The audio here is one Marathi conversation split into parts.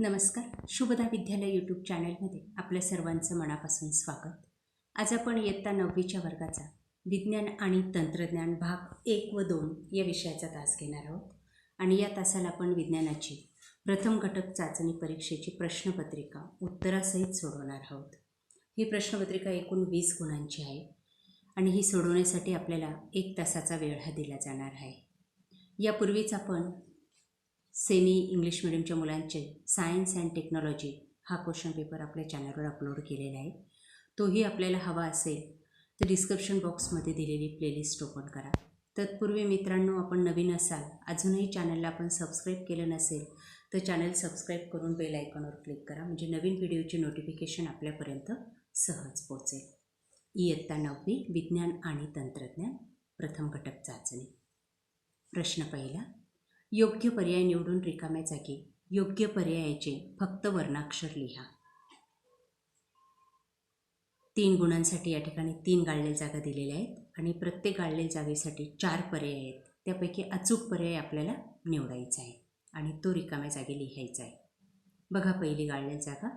नमस्कार. शुभदा विद्यालय यूट्यूब चॅनलमध्ये आपल्या सर्वांचं मनापासून स्वागत. आज आपण इयत्ता नववीच्या वर्गाचा विज्ञान आणि तंत्रज्ञान भाग एक व दोन या विषयाचा तास घेणार आहोत. आणि या तासाला आपण विज्ञानाची प्रथम घटक चाचणी परीक्षेची प्रश्नपत्रिका उत्तरासहित सोडवणार आहोत. ही प्रश्नपत्रिका एकूण वीस गुणांची आहे आणि ही सोडवण्यासाठी आपल्याला एक तासाचा वेळ हा दिला जाणार आहे. यापूर्वीच आपण सेमी इंग्लिश मिडियमच्या मुलांचे सायन्स अँड टेक्नॉलॉजी हा क्वेश्चन पेपर आपल्या चॅनलवर अपलोड केलेला आहे. तोही आपल्याला हवा असेल तर डिस्क्रिप्शन बॉक्समध्ये दिलेली प्लेलिस्ट ओपन करा. तत्पूर्वी मित्रांनो आपण नवीन असाल अजूनही चॅनलला आपण सबस्क्राईब केलं नसेल तर चॅनल सबस्क्राईब करून बेल आयकॉनवर क्लिक करा म्हणजे नवीन व्हिडिओची नोटिफिकेशन आपल्यापर्यंत सहज पोहोचेल. इयत्ता नववी विज्ञान आणि तंत्रज्ञान प्रथम घटक चाचणी. प्रश्न पहिला योग्य पर्याय निवडून रिकाम्या जागी योग्य पर्यायाचे फक्त वर्णाक्षर लिहा. तीन गुणांसाठी या ठिकाणी तीन गाळलेल्या जागा दिलेल्या आहेत आणि प्रत्येक गाळलेल्या जागेसाठी चार पर्याय आहेत. त्यापैकी अचूक पर्याय आपल्याला निवडायचा आहे आणि तो रिकाम्या जागी लिहायचा आहे. बघा पहिली गाळलेली जागा.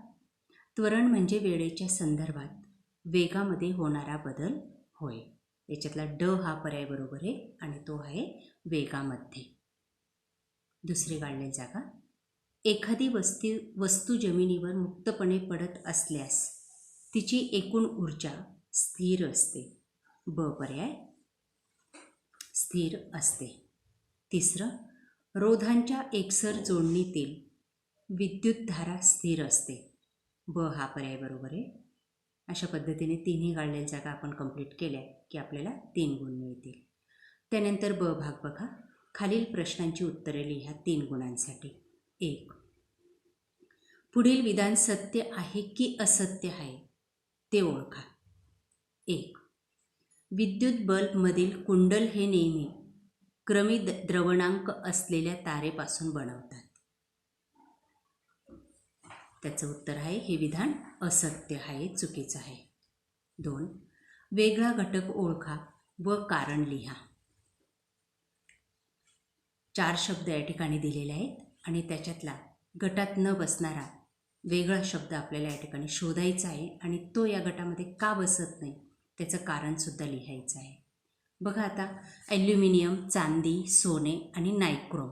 त्वरण म्हणजे वेळेच्या संदर्भात वेगामध्ये होणारा बदल होय. याच्यातला ड हा पर्याय बरोबर आहे आणि तो आहे वेगामध्ये. दुसरी गाळलेली जागा. एखादी वस्ती वस्तू जमिनीवर मुक्तपणे पडत असल्यास तिची एकूण ऊर्जा स्थिर असते. ब पर्याय. स्थिर असते. तिसरं रोधांच्या एकसर जोडणीतील विद्युतधारा स्थिर असते. ब हा पर्याय बरोबर आहे. अशा पद्धतीने तिन्ही गाळलेल्या जागा आपण कंप्लीट केल्या की आपल्याला तीन गुण मिळतील. त्यानंतर ब भाग बघा. खालील प्रश्नांची उत्तरे लिहा तीन गुणांसाठी. एक पुढील विधान सत्य आहे की असत्य आहे ते ओळखा. एक विद्युत बल्बमधील कुंडल हे नेहमी क्रमित द्रवणांक असलेल्या तारेपासून बनवतात. त्याचं उत्तर आहे हे विधान असत्य आहे चुकीचं आहे. दोन वेगळा घटक ओळखा व कारण लिहा. चार शब्द या ठिकाणी दिलेले आहेत आणि त्याच्यातला गटात न बसणारा वेगळा शब्द आपल्याला या ठिकाणी शोधायचा आहे आणि तो या गटामध्ये का बसत नाही त्याचं कारणसुद्धा लिहायचं आहे. बघा आता ॲल्युमिनियम चांदी सोने आणि नायक्रोम.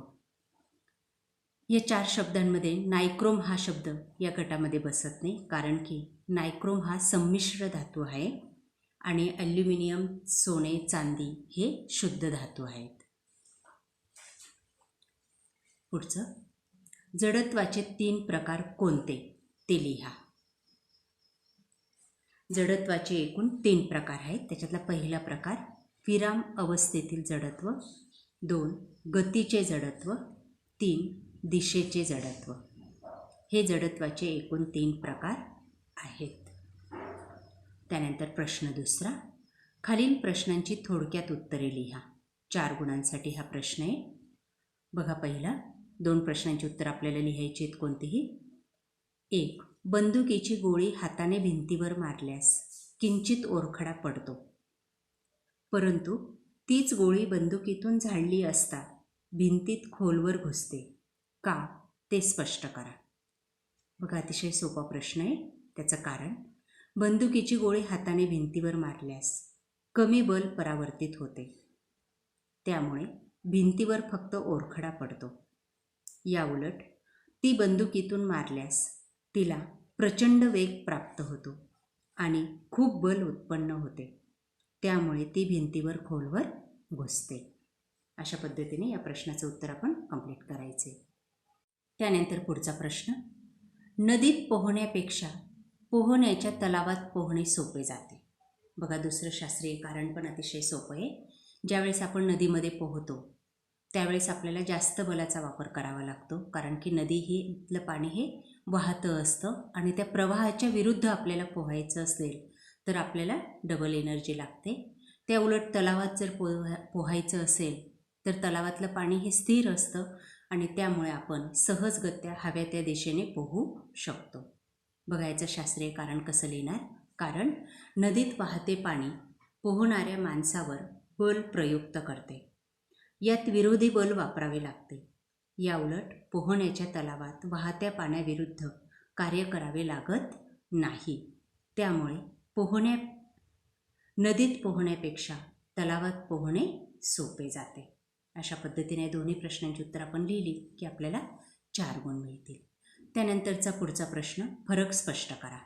या चार शब्दांमध्ये नायक्रोम हा शब्द या गटामध्ये बसत नाही कारण की नायक्रोम हा संमिश्र धातू आहे आणि ॲल्युमिनियम सोने चांदी हे शुद्ध धातू आहेत. पुढचं. जडत्वाचे तीन प्रकार कोणते? ते लिहा. जडत्वाचे एकूण तीन प्रकार आहेत. त्याच्यातला पहिला प्रकार विराम अवस्थेतील जडत्व. दोन गतीचे जडत्व. तीन दिशेचे जडत्व. हे जडत्वाचे एकूण तीन प्रकार आहेत. त्यानंतर प्रश्न दुसरा. खालील प्रश्नांची थोडक्यात उत्तरे लिहा. चार गुणांसाठी हा प्रश्न आहे. बघा पहिला. दोन प्रश्नांची उत्तर आपल्याला लिहायची आहेत कोणतीही. एक बंदुकीची गोळी हाताने भिंतीवर मारल्यास किंचित ओरखडा पडतो. परंतु तीच गोळी बंदुकीतून झाडली असता भिंतीत खोलवर घुसते. का? ते स्पष्ट करा. बघा अतिशय सोपा प्रश्न आहे. त्याचं कारण बंदुकीची गोळी हाताने भिंतीवर मारल्यास कमी बल परावर्तित होते. त्यामुळे भिंतीवर फक्त ओरखडा पडतो. याउलट ती बंदुकीतून मारल्यास तिला प्रचंड वेग प्राप्त होतो आणि खूप बल उत्पन्न होते. त्यामुळे ती भिंतीवर खोलवर घुसते. अशा पद्धतीने या प्रश्नाचं उत्तर आपण कंप्लीट करायचे. त्यानंतर पुढचा प्रश्न नदीत पोहण्यापेक्षा पोहण्याच्या तलावात पोहणे सोपे जाते. बघा दुसरं शास्त्रीय कारण पण अतिशय सोपं आहे. ज्यावेळेस आपण नदीमध्ये पोहतो त्यावेळेस आपल्याला जास्त बलाचा वापर करावा लागतो. कारण की नदी ही इथलं पाणी हे वाहतं असतं आणि त्या प्रवाहाच्या विरुद्ध आपल्याला पोहायचं असेल तर आपल्याला डबल एनर्जी लागते. त्या उलट तलावात जर पोहा पोहायचं असेल तर तलावातलं पाणी हे स्थिर असतं आणि त्यामुळे आपण सहजगत्या हव्या त्या दिशेने पोहू शकतो. बघायचं शास्त्रीय कारण कसं लिहिणार? कारण नदीत वाहते पाणी पोहणाऱ्या माणसावर बल प्रयुक्त करते. यात विरोधी बल वापरावे लागते. याउलट पोहण्याच्या तलावात वाहत्या पाण्याविरुद्ध कार्य करावे लागत नाही. त्यामुळे पोहण्या नदीत पोहण्यापेक्षा तलावात पोहणे सोपे जाते. अशा पद्धतीने दोन्ही प्रश्नांची उत्तर आपण लिहिली की आपल्याला चार गुण मिळतील. त्यानंतरचा पुढचा प्रश्न फरक स्पष्ट करा.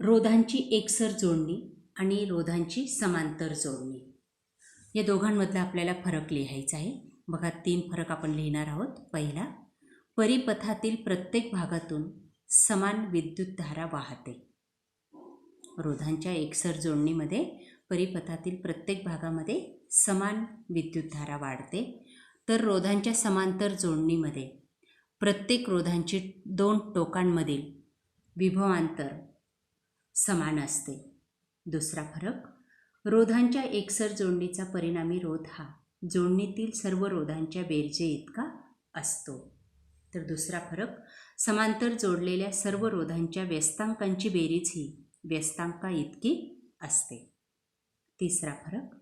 रोधांची एकसर जोडणी आणि रोधांची समांतर जोडणी. या दोघांमधला आपल्याला फरक लिहायचा आहे. बघा तीन फरक आपण लिहिणार आहोत. पहिला परिपथातील प्रत्येक भागातून समान विद्युतधारा वाहते. रोधांच्या एकसर जोडणीमध्ये परिपथातील प्रत्येक भागामध्ये समान विद्युतधारा वाढते. तर रोधांच्या समांतर जोडणीमध्ये प्रत्येक रोधांची दोन टोकांमधील विभवांतर समान असते. दुसरा फरक रोधांच्या एकसर जोडणीचा परिणामी रोध हा जोडणीतील सर्व रोधांच्या बेरजे इतका असतो. तर दुसरा फरक समांतर जोडलेल्या सर्व रोधांच्या व्यस्तांकांची बेरीज ही व्यस्तांका इतकी असते. तिसरा फरक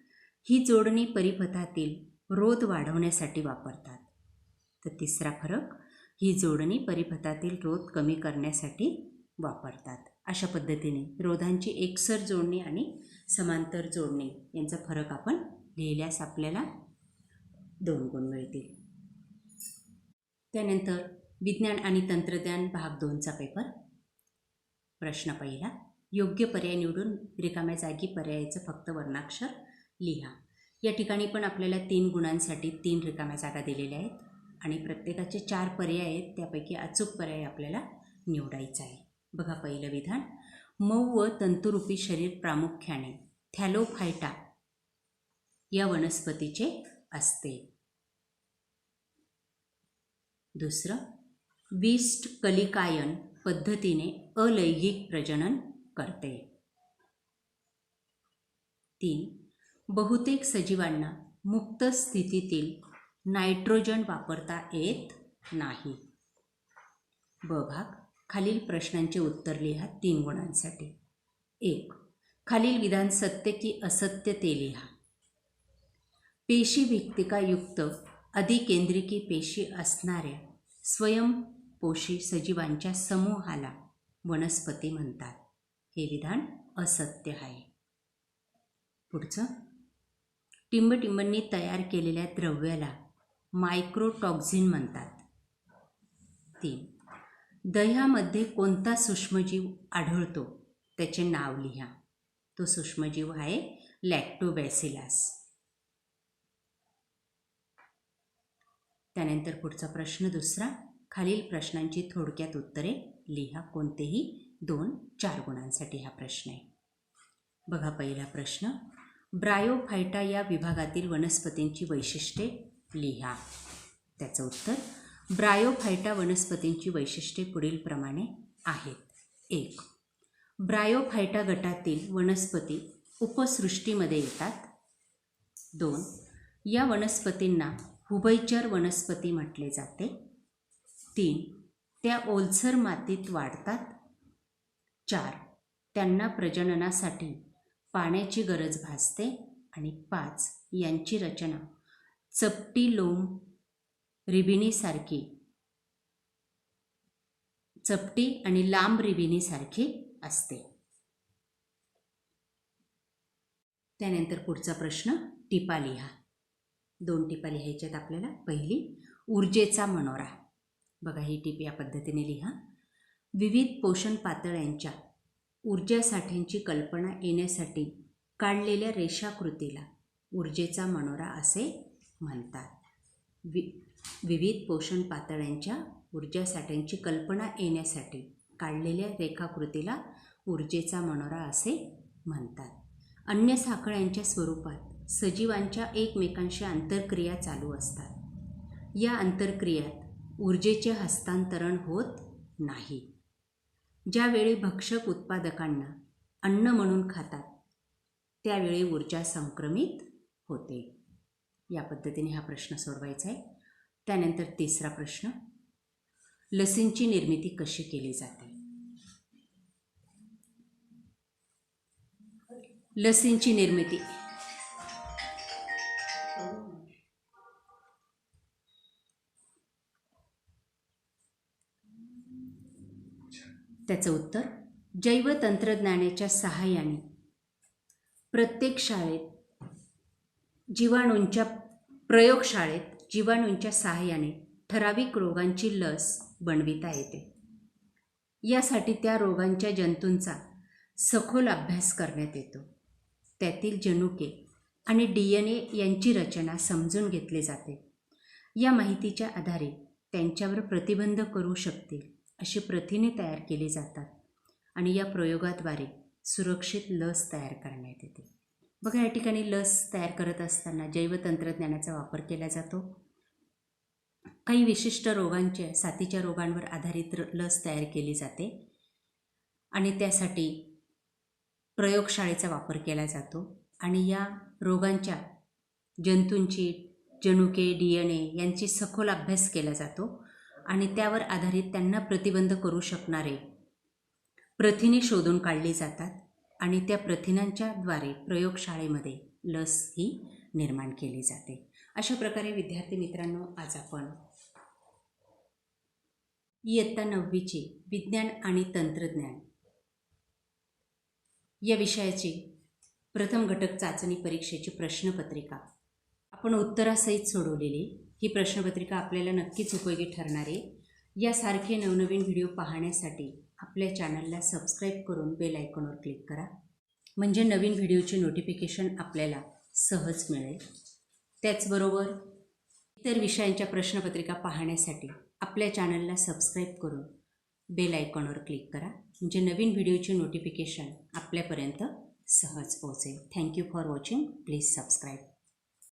ही जोडणी परिपथातील रोध वाढवण्यासाठी वापरतात. तर तिसरा फरक ही जोडणी परिपथातील रोध कमी करण्यासाठी वापरतात. अशा पद्धतीने रोधांची एकसर जोडणी आणि समांतर जोडणे यांचा फरक आपण लिहिल्यास आपल्याला दोन गुण मिळतील. त्यानंतर विज्ञान आणि तंत्रज्ञान भाग दोनचा पेपर प्रश्न पहिला योग्य पर्याय निवडून रिकाम्या जागी पर्यायाचं फक्त वर्णाक्षर लिहा. या ठिकाणी पण आपल्याला तीन गुणांसाठी तीन रिकाम्या जागा दिलेल्या आहेत आणि प्रत्येकाचे चार पर्याय आहेत त्यापैकी अचूक पर्याय आपल्याला निवडायचा आहे. बघा पहिलं विधान मऊ व तंतुरूपी शरीर प्रामुख्याने थॅलोफायटा या वनस्पतीचे असते. दुसरं विस्ट कलिकायन पद्धतीने अलैंगिक प्रजनन करते. तीन बहुतेक सजीवांना मुक्त स्थितीतील नायट्रोजन वापरता येत नाही. ब भाग खालील प्रश्नांचे उत्तर लिहा तीन गुणांसाठी. एक खालील विधान सत्य की असत्य ते लिहा. पेशी भित्तिकायुक्त अधिकेंद्रिकी पेशी असणाऱ्या स्वयंपोषी सजीवांच्या समूहाला वनस्पती म्हणतात. हे विधान असत्य आहे. पुढचं टिंबटिंबांनी तयार केलेल्या द्रव्याला मायक्रोटॉक्झिन म्हणतात. तीन दह्यामध्ये कोणता सूक्ष्मजीव आढळतो? त्याचे नाव लिहा. तो सूक्ष्मजीव आहे लॅक्टोबॅसिलास त्यानंतर पुढचा प्रश्न दुसरा. खालील प्रश्नांची थोडक्यात उत्तरे लिहा. कोणतेही दोन चार गुणांसाठी हा प्रश्न आहे. बघा पहिला प्रश्न. ब्रायोफायटा या विभागातील वनस्पतींची वैशिष्ट्ये लिहा. त्याचं उत्तर ब्रायोफायटा वनस्पतींची वैशिष्ट्ये पुढीलप्रमाणे आहेत. एक ब्रायोफायटा गटातील वनस्पती उपसृष्टीमध्ये येतात. दोन या वनस्पतींना हुभयचर वनस्पती म्हटले जाते. तीन त्या ओलसर मातीत वाढतात. चार त्यांना प्रजननासाठी पाण्याची गरज भासते. आणि पाच यांची रचना चपटी लोम रिबिनीसारखी. चपटी आणि लांब रिबिनीसारखी असते. त्यानंतर पुढचा प्रश्न टिपा लिहा. दोन टिपा लिहायच्यात आपल्याला. पहिली ऊर्जेचा मनोरा. बघा ही टीप या पद्धतीने लिहा. विविध पोषण पातळ्यांच्या ऊर्जासाठ्यांची कल्पना येण्यासाठी काढलेल्या रेषाकृतीला ऊर्जेचा मनोरा असे म्हणतात. वि विविध पोषण पातळ्यांच्या ऊर्जा साठ्यांची कल्पना येण्यासाठी काढलेल्या रेखाकृतीला ऊर्जेचा मनोरा असे म्हणतात. अन्य साखळ्यांच्या स्वरूपात सजीवांच्या एकमेकांशी आंतरक्रिया चालू असतात. या आंतरक्रियात ऊर्जेचे हस्तांतरण होत नाही. ज्यावेळी भक्षक उत्पादकांना अन्न म्हणून खातात त्यावेळी ऊर्जा संक्रमित होते. या पद्धतीने हा प्रश्न सोडवायचा आहे. त्यानंतर तिसरा प्रश्न. लसींची निर्मिती कशी केली जाते? लसींची निर्मिती. त्याचं उत्तर जैवतंत्रज्ञानाच्या सहाय्याने. प्रत्येक शाळेत जीवाणूंच्या प्रयोगशाळेत जीवाणूंच्या सहाय्याने ठराविक रोगांची लस बनविता येते. यासाठी त्या रोगांच्या जंतूंचा सखोल अभ्यास करण्यात येतो. त्यातील जनुके आणि डी एन ए यांची रचना समजून घेतली जाते. या माहितीच्या आधारे त्यांच्यावर प्रतिबंध करू शकतील अशी प्रथिने तयार केली जातात आणि या प्रयोगाद्वारे सुरक्षित लस तयार करण्यात येते. बघा या ठिकाणी लस तयार करत असताना जैवतंत्रज्ञानाचा वापर केला जातो. काही विशिष्ट रोगांच्या साथीच्या रोगांवर आधारित लस तयार केली जाते आणि त्यासाठी प्रयोगशाळेचा वापर केला जातो आणि या रोगांच्या जंतूंची जनुके डी एन ए यांची सखोल अभ्यास केला जातो आणि त्यावर आधारित त्यांना प्रतिबंध करू शकणारे प्रथिने शोधून काढली जातात. आणि त्या प्रथिनांच्या द्वारे प्रयोगशाळेमध्ये लस ही निर्माण केली जाते. अशा प्रकारे विद्यार्थी मित्रांनो आज आपण इयत्ता नववीचे विज्ञान आणि तंत्रज्ञान या विषयाची प्रथम घटक चाचणी परीक्षेची प्रश्नपत्रिका. आपण उत्तरासहित सोडवलेली. ही प्रश्नपत्रिका आपल्याला नक्कीच उपयोगी ठरणार आहे. यासारखे नवनवीन व्हिडिओ पाहण्यासाठी आपल्या चॅनलला सबस्क्राईब करून बेल आयकॉनवर क्लिक करा. म्हणजे नवीन व्हिडिओचे नोटिफिकेशन आपल्याला सहज मिळेल. त्याचबरोबर इतर विषयांच्या प्रश्नपत्रिका पाहण्यासाठी आपल्या चॅनलला सबस्क्राईब करून बेल आयकॉनवर क्लिक करा. म्हणजे नवीन व्हिडिओचे नोटिफिकेशन आपल्यापर्यंत सहज पोहोचेल. Thank you for watching. Please subscribe.